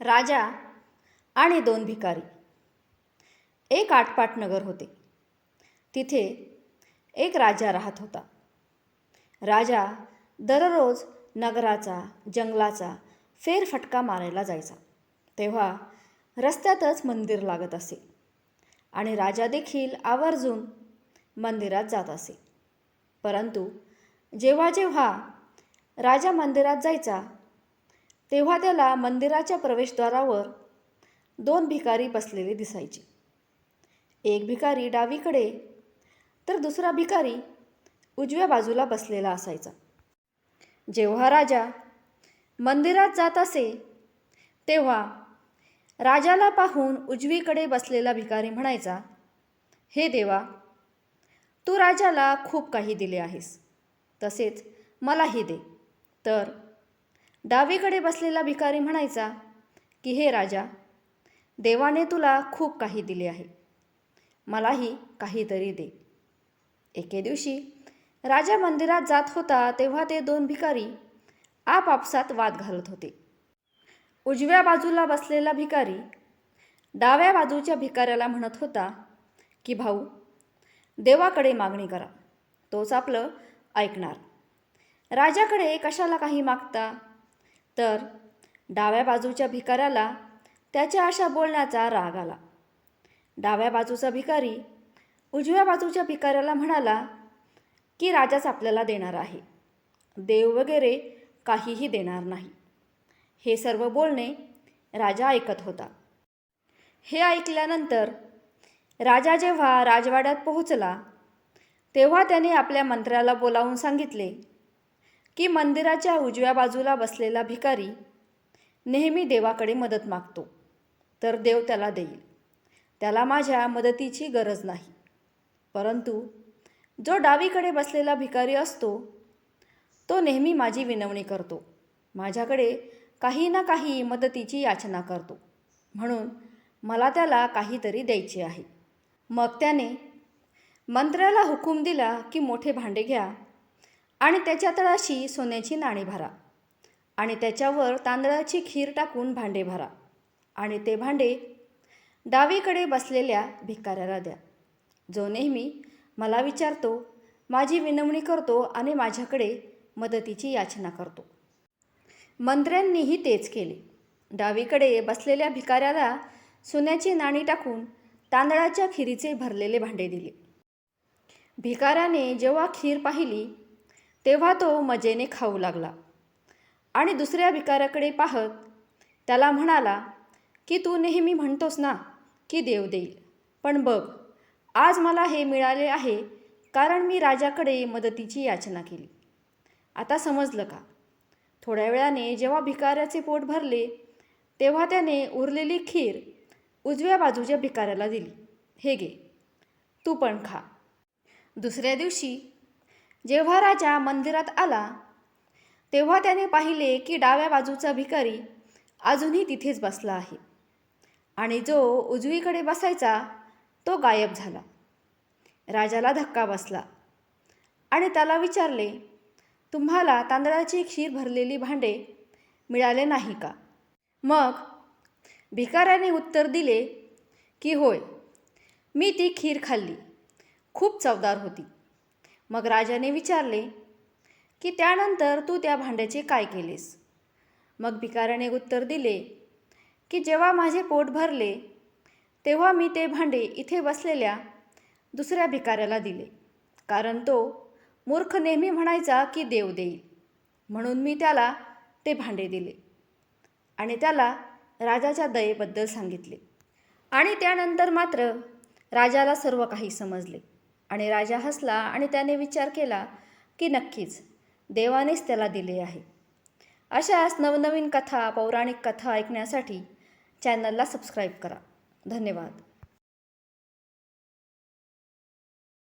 राजा आणि दोन भिकारी. एक आटपाट नगर होते. तिथे एक राजा राहत होता. राजा दररोज नगराचा जंगलाचा फेरफटका मारायला जायचा. तेव्हा रस्त्यातच मंदिर लागत असे आणि राजा देखील आवर्जून मंदिरात जात असे. परंतु जेव्हा जेव्हा राजा मंदिरात जायचा तेव्हा त्याला मंदिराच्या प्रवेशद्वारावर दोन भिकारी बसलेले दिसायचे. एक भिकारी डावीकडे तर दुसरा भिकारी उजव्या बाजूला बसलेला असायचा. जेव्हा राजा मंदिरात जात असे तेव्हा राजाला पाहून उजवीकडे बसलेला भिकारी म्हणायचा हे देवा तू राजाला खूप काही दिले आहेस. तसेच मलाही दे. तर डावीकडे बसलेला भिकारी म्हणायचा की हे राजा देवाने तुला खूप काही दिले आहे. मलाही काहीतरी दे. एके दिवशी राजा मंदिरात जात होता तेव्हा ते दोन भिकारी आपापसात वाद घालत होते. उजव्या बाजूला बसलेला भिकारी डाव्या बाजूच्या भिकाऱ्याला म्हणत होता की भाऊ देवाकडे मागणी करा तोच आपलं ऐकणार. राजाकडे कशाला काही मागता? तर डाव्या बाजूच्या भिकाऱ्याला त्याच्या अशा बोलण्याचा राग आला. डाव्या बाजूचा भिकारी उजव्या बाजूच्या भिकाऱ्याला म्हणाला की राजाच आपल्याला देणार आहे. देव वगैरे काहीही देणार नाही. हे सर्व बोलणे राजा ऐकत होता. हे ऐकल्यानंतर राजा जेव्हा राजवाड्यात पोहोचला तेव्हा त्याने आपल्या मंत्र्याला बोलावून सांगितले की मंदिराच्या उजव्या बाजूला बसलेला भिकारी नेहमी देवाकडे मदत मागतो. तर देव त्याला देईल. त्याला माझ्या मदतीची गरज नाही. परंतु जो डावीकडे बसलेला भिकारी असतो तो नेहमी माझी विनवणी करतो. माझ्याकडे काही ना काही मदतीची याचना करतो. म्हणून मला त्याला काहीतरी द्यायचे आहे. मग त्याने मंत्र्याला हुकूम दिला की मोठे भांडे घ्या आणि त्याच्या तळाशी सोन्याची नाणी भरा. आणि त्याच्यावर तांदळाची खीर टाकून भांडे भरा. आणि ते भांडे डावीकडे बसलेल्या भिकाऱ्याला द्या. जो नेहमी मला विचारतो माझी विनवणी करतो आणि माझ्याकडे मदतीची याचना करतो. मंत्र्यांनीही तेच केले. डावीकडे बसलेल्या भिकाऱ्याला सोन्याची नाणी टाकून तांदळाच्या खिरीचे भरलेले भांडे दिले. भिकाऱ्याने जेव्हा खीर पाहिली तेव्हा तो मजेने खाऊ लागला. आणि दुसऱ्या भिकाऱ्याकडे पाहत त्याला म्हणाला की तू नेहमी म्हणतोस ना की देव देईल. पण बघ आज मला हे मिळाले आहे कारण मी राजाकडे मदतीची याचना केली. आता समजलं का थोड्या वेळाने जेव्हा भिकाऱ्याचे पोट भरले तेव्हा त्याने उरलेली खीर उजव्या बाजूच्या भिकाऱ्याला दिली. हे घे तू पण खा. दुसऱ्या दिवशी जेव्हा राजा मंदिरात आला तेव्हा त्याने पाहिले की डाव्या बाजूचा भिकारी अजूनही तिथेच बसला आहे आणि जो उजवीकडे बसायचा तो गायब झाला. राजाला धक्का बसला आणि त्याला विचारले तुम्हाला तांदळाची खीर भरलेली भांडे मिळाले नाही का? मग भिकाऱ्याने उत्तर दिले की होय मी ती खीर खाल्ली. खूप चवदार होती. मग राजाने विचारले की त्यानंतर तू त्या भांड्याचे काय केलेस? मग भिकाऱ्याने उत्तर दिले की जेव्हा माझे पोट भरले तेव्हा मी ते भांडे इथे बसलेल्या दुसऱ्या भिकाऱ्याला दिले. कारण तो मूर्ख नेहमी म्हणायचा की देव देईल. म्हणून मी त्याला ते भांडे दिले आणि त्याला राजाच्या दयेबद्दल सांगितले. आणि त्यानंतर मात्र राजाला सर्व काही समजले. आणि राजा हसला आणि त्याने विचार केला की नक्कीच देवानेच त्याला दिले आहे. अशाच नवनवीन कथा पौराणिक कथा ऐकण्यासाठी चॅनलला सबस्क्राईब करा. धन्यवाद.